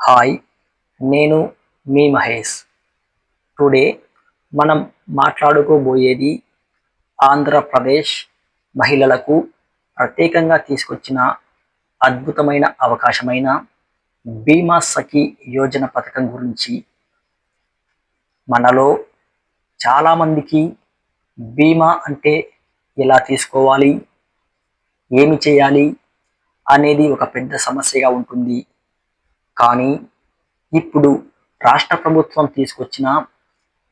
Hi నేను మీ Mahesh. Today మనం మాట్లాడుకోబోయేది ఆంధ్రప్రదేశ్ మహిళలకు ప్రత్యేకంగా తీసుకొచ్చిన అద్భుతమైన అవకాశమైన బీమా సఖీ యోజన పథకం గురించి. మనలో చాలామందికి బీమా అంటే ఎలా తీసుకోవాలి ఏమి చేయాలి అనేది ఒక పెద్ద సమస్యగా ఉంటుంది. కానీ ఇప్పుడు రాష్ట్ర ప్రభుత్వం తీసుకొచ్చిన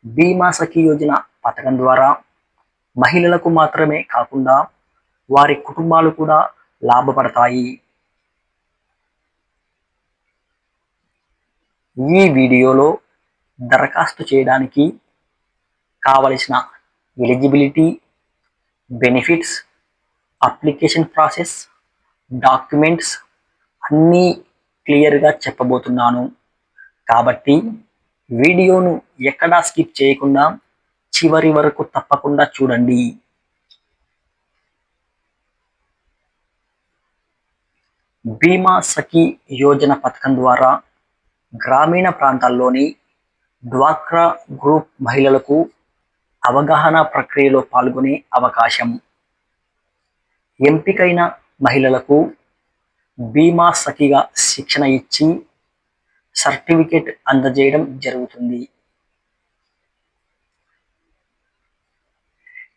బీమా సఖీ యోజన పథకం ద్వారా మహిళలకు మాత్రమే కాకుండా వారి కుటుంబాలు కూడా లాభపడతాయి. ఈ వీడియోలో దరఖాస్తు చేయడానికి కావలసిన eligibility benefits application process documents అన్నీ క్లియర్గా చెప్పబోతున్నాను. కాబట్టి వీడియోను ఎక్కడా స్కిప్ చేయకుండా చివరి వరకు తప్పకుండా చూడండి. బీమా సఖీ యోజన పథకం ద్వారా గ్రామీణ ప్రాంతాల్లోని డ్వాక్రా గ్రూప్ మహిళలకు అవగాహన ప్రక్రియలో పాల్గొనే అవకాశం. ఎంపికైన మహిళలకు బీమా సఖిగా శిక్షణ ఇచ్చి సర్టిఫికేట్ అందజేయడం జరుగుతుంది.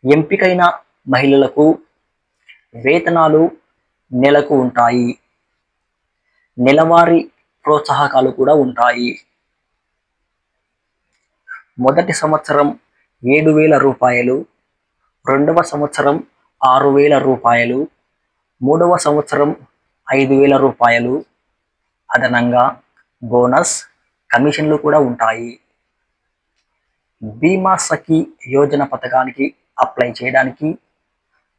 ఎంపికైన మహిళలకు వేతనాలు నెలకు ఉంటాయి. నెలవారీ ప్రోత్సాహకాలు కూడా ఉంటాయి. మొదటి సంవత్సరం ఏడు వేల రూపాయలు రెండవ సంవత్సరం ఆరు వేల రూపాయలు మూడవ సంవత్సరం ఐదు వేల రూపాయలు అదనంగా బోనస్ కమిషన్లు కూడా ఉంటాయి. బీమా సఖీ యోజన పథకానికి అప్లై చేయడానికి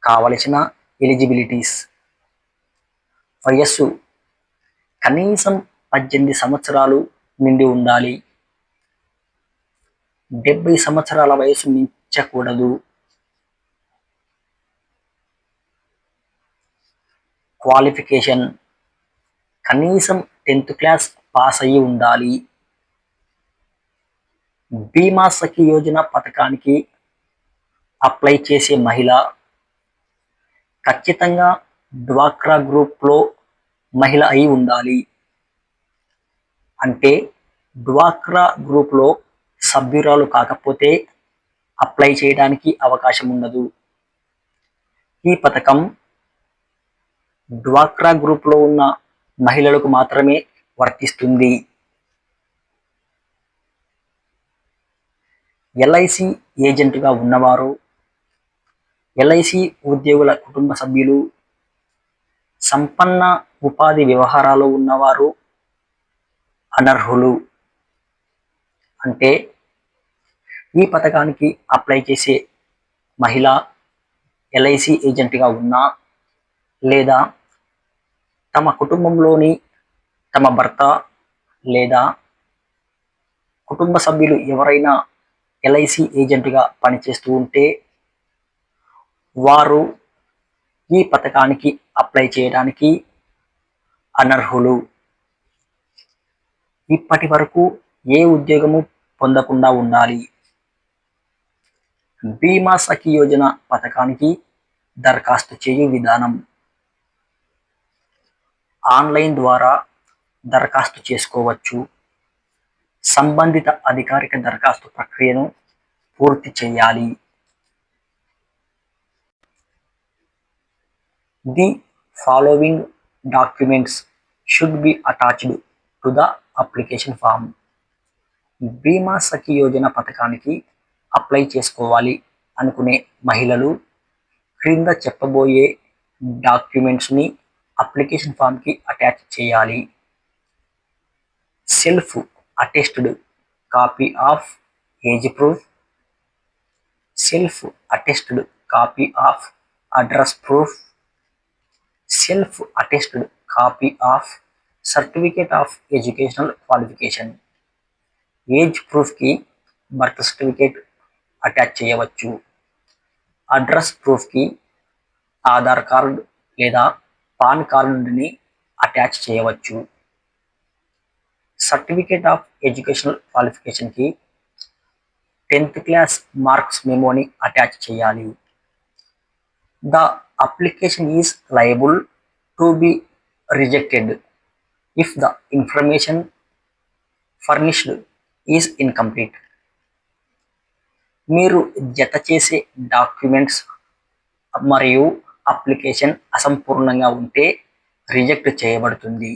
కావలసిన ఎలిజిబిలిటీస్. వయస్సు కనీసం పద్దెనిమిది సంవత్సరాలు నిండి ఉండాలి. డెబ్బై సంవత్సరాల వయసు మించకూడదు. క్వాలిఫికేషన్ కనీసం టెన్త్ క్లాస్ పాస్ అయ్యి ఉండాలి. బీమా సఖి యోజన పథకానికి అప్లై చేసే మహిళ. ఖచ్చితంగా డ్వాక్రా గ్రూప్లో మహిళ అయి ఉండాలి. అంటే డ్వాక్రా గ్రూప్లో సభ్యురాలు కాకపోతే అప్లై చేయడానికి అవకాశం ఉండదు. ఈ పథకం డ్వాక్రా గ్రూప్లో ఉన్న మహిళలకు మాత్రమే వర్తిస్తుంది. ఎల్ఐసి ఏజెంట్గా ఉన్నవారు ఎల్ఐసి ఉద్యోగుల కుటుంబ సభ్యులు సంపన్న ఉపాధి వ్యవహారాలు ఉన్నవారు అనర్హులు. అంటే ఈ పథకానికి అప్లై చేసే మహిళ ఎల్ఐసి ఏజెంట్గా ఉన్నా లేదా తమ కుటుంబంలోని తమ భర్త లేదా కుటుంబ సభ్యులు ఎవరైనా ఎల్ఐసి ఏజెంట్గా పనిచేస్తూ ఉంటే వారు ఈ పథకానికి అప్లై చేయడానికి అనర్హులు. ఇప్పటి వరకు ఏ ఉద్యోగము పొందకుండా ఉండాలి. బీమా సఖి యోజన పథకానికి దరఖాస్తు చేయు విధానం. ఆన్లైన్ ద్వారా దరఖాస్తు చేసుకోవచ్చు. సంబంధిత అధికారిక దరఖాస్తు ప్రక్రియను పూర్తి చేయాలి. The following documents should be attached to the application form. Bima Sakhi Yojana పథకానికి అప్లై చేసుకోవాలి అనుకునే మహిళలు క్రింద చెప్పబోయే డాక్యుమెంట్స్ని అప్లికేషన్ ఫామ్కి అటాచ్ చేయాలి. Self attested copy of age proof. Self attested copy of address proof. Self attested copy of certificate of educational qualification. Age ప్రూఫ్కి birth certificate attach చేయవచ్చు. అడ్రస్ ప్రూఫ్కి ఆధార్ కార్డ్ లేదా పాన్ కార్డుని అటాచ్ చేయవచ్చు. సర్టిఫికేట్ ఆఫ్ ఎడ్యుకేషనల్ క్వాలిఫికేషన్కి tenth class marks మెమోని attach చేయాలి. The application is liable to be rejected if the information furnished is incomplete. మీరు జత చేసే డాక్యుమెంట్స్ మరియు అప్లికేషన్ అసంపూర్ణంగా ఉంటే రిజెక్ట్ చేయబడుతుంది.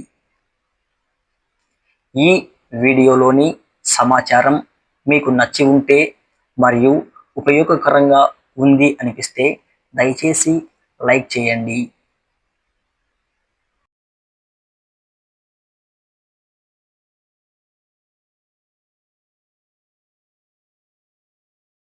ఈ వీడియోలోని సమాచారం మీకు నచ్చి ఉంటే మరియు ఉపయోగకరంగా ఉంది అనిపిస్తే దయచేసి లైక్ చేయండి.